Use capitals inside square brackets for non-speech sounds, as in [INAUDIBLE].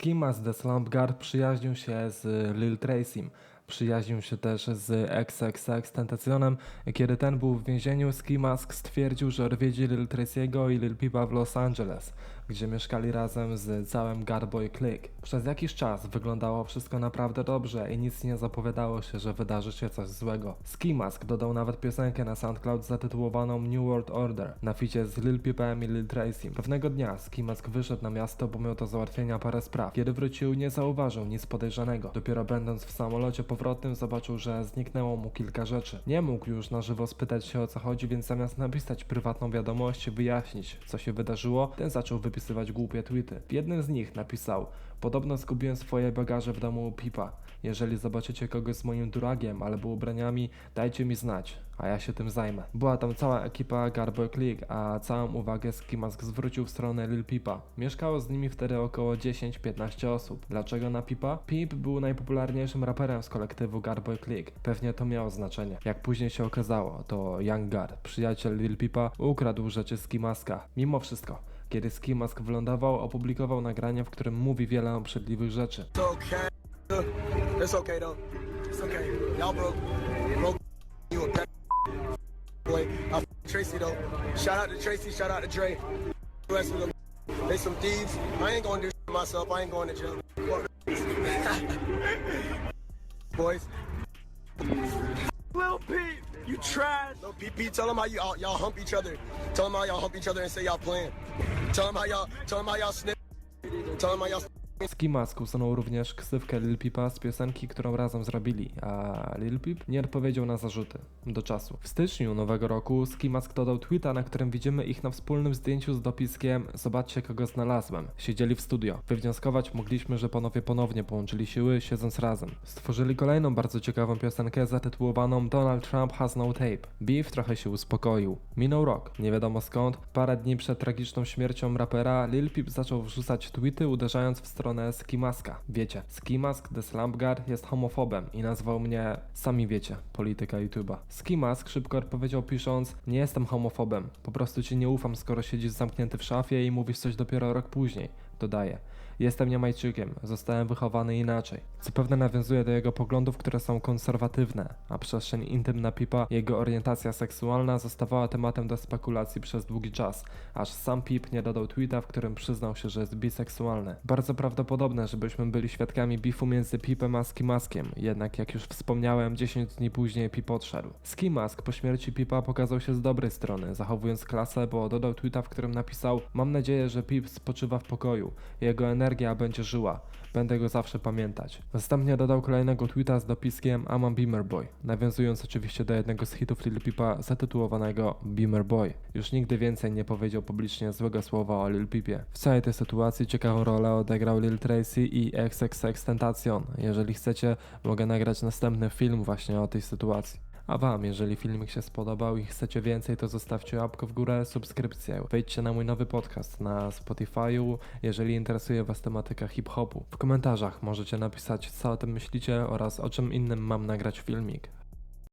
Skimas The Slump Guard przyjaźnił się z Lil Tracym. Przyjaźnił się też z XXX Tentacionem. Kiedy ten był w więzieniu, Ski Mask stwierdził, że odwiedzi Lil Tracy'ego i Lil Peepa w Los Angeles, gdzie mieszkali razem z całym Garboy Clique. Przez jakiś czas wyglądało wszystko naprawdę dobrze i nic nie zapowiadało się, że wydarzy się coś złego. Ski Mask dodał nawet piosenkę na SoundCloud zatytułowaną New World Order na ficie z Lil Peepem i Lil Tracym. Pewnego dnia Ski Mask wyszedł na miasto, bo miał do załatwienia parę spraw. Kiedy wrócił, nie zauważył nic podejrzanego. Dopiero będąc w samolocie powrotnym zobaczył, że zniknęło mu kilka rzeczy. Nie mógł już na żywo spytać się o co chodzi, więc zamiast napisać prywatną wiadomość wyjaśnić, co się wydarzyło, ten zaczął wypisywać głupie tweety. W jednym z nich napisał Podobno zgubiłem swoje bagaże w domu Pipa. Jeżeli zobaczycie kogoś z moim duragiem albo ubraniami, dajcie mi znać, a ja się tym zajmę. Była tam cała ekipa Garboy Clique, a całą uwagę Skimask zwrócił w stronę Lil Pipa. Mieszkało z nimi wtedy około 10-15 osób. Dlaczego na Pipa? Pip był najpopularniejszym raperem z kolektywu Garboy Clique. Pewnie to miało znaczenie. Jak później się okazało, to Young Gar, przyjaciel Lil Pipa, ukradł rzeczy Skimaska. Mimo wszystko, kiedy Skimask wylądował, opublikował nagranie, w którym mówi wiele obrzydliwych rzeczy. It's okay. It's okay though. It's okay. Y'all broke. Broke. You a bad boy. I f- Tracy though. Shout out to Tracy. Shout out to Dre. The rest of them. They some thieves. I ain't gonna do shit myself. I ain't going to jail. Fuck [LAUGHS] them. Boys. Lil Peep, you trash. No PP. Tell them how you y'all hump each other. Tell them how y'all hump each other and say y'all playing. Tell them how y'all. Tell them how y'all snip. Tell them how y'all. Skimask usunął również ksywkę Lil Peepa z piosenki, którą razem zrobili, a Lil Peep nie odpowiedział na zarzuty. Do czasu. W styczniu nowego roku Skimask dodał tweeta, na którym widzimy ich na wspólnym zdjęciu z dopiskiem Zobaczcie kogo znalazłem. Siedzieli w studio. Wywnioskować mogliśmy, że panowie ponownie połączyli siły, siedząc razem. Stworzyli kolejną bardzo ciekawą piosenkę zatytułowaną Donald Trump has no tape. Beef trochę się uspokoił. Minął rok, nie wiadomo skąd. Parę dni przed tragiczną śmiercią rapera Lil Peep zaczął wrzucać tweety, uderzając w stronę Skimaska. Wiecie, Skimask The Slump Guard jest homofobem i nazwał mnie, sami wiecie, polityka YouTube'a. Skimask szybko odpowiedział pisząc, nie jestem homofobem, po prostu ci nie ufam, skoro siedzisz zamknięty w szafie i mówisz coś dopiero rok później. Dodaje. Jestem Jamajczykiem, zostałem wychowany inaczej. Co pewne nawiązuje do jego poglądów, które są konserwatywne, a przestrzeń intymna Pipa, jego orientacja seksualna zostawała tematem do spekulacji przez długi czas, aż sam Pip nie dodał tweeta, w którym przyznał się, że jest biseksualny. Bardzo prawdopodobne, żebyśmy byli świadkami bifu między Pipem a Skimaskiem, jednak jak już wspomniałem, 10 dni później Pip odszedł. Skimask po śmierci Pipa pokazał się z dobrej strony, zachowując klasę, bo dodał tweeta, w którym napisał Mam nadzieję, że Pip spoczywa w pokoju, jego energia będzie żyła, będę go zawsze pamiętać. Następnie dodał kolejnego tweeta z dopiskiem I'm a Beamer Boy, nawiązując oczywiście do jednego z hitów Lil Peepa zatytułowanego Beamer Boy. Już nigdy więcej nie powiedział publicznie złego słowa o Lil Peepie. W całej tej sytuacji ciekawą rolę odegrał Lil Tracy i XXX Tentacion. Jeżeli chcecie, mogę nagrać następny film właśnie o tej sytuacji. A wam, jeżeli filmik się spodobał i chcecie więcej, to zostawcie łapkę w górę, subskrypcję. Wejdźcie na mój nowy podcast na Spotify'u, jeżeli interesuje was tematyka hip-hopu. W komentarzach możecie napisać, co o tym myślicie oraz o czym innym mam nagrać filmik.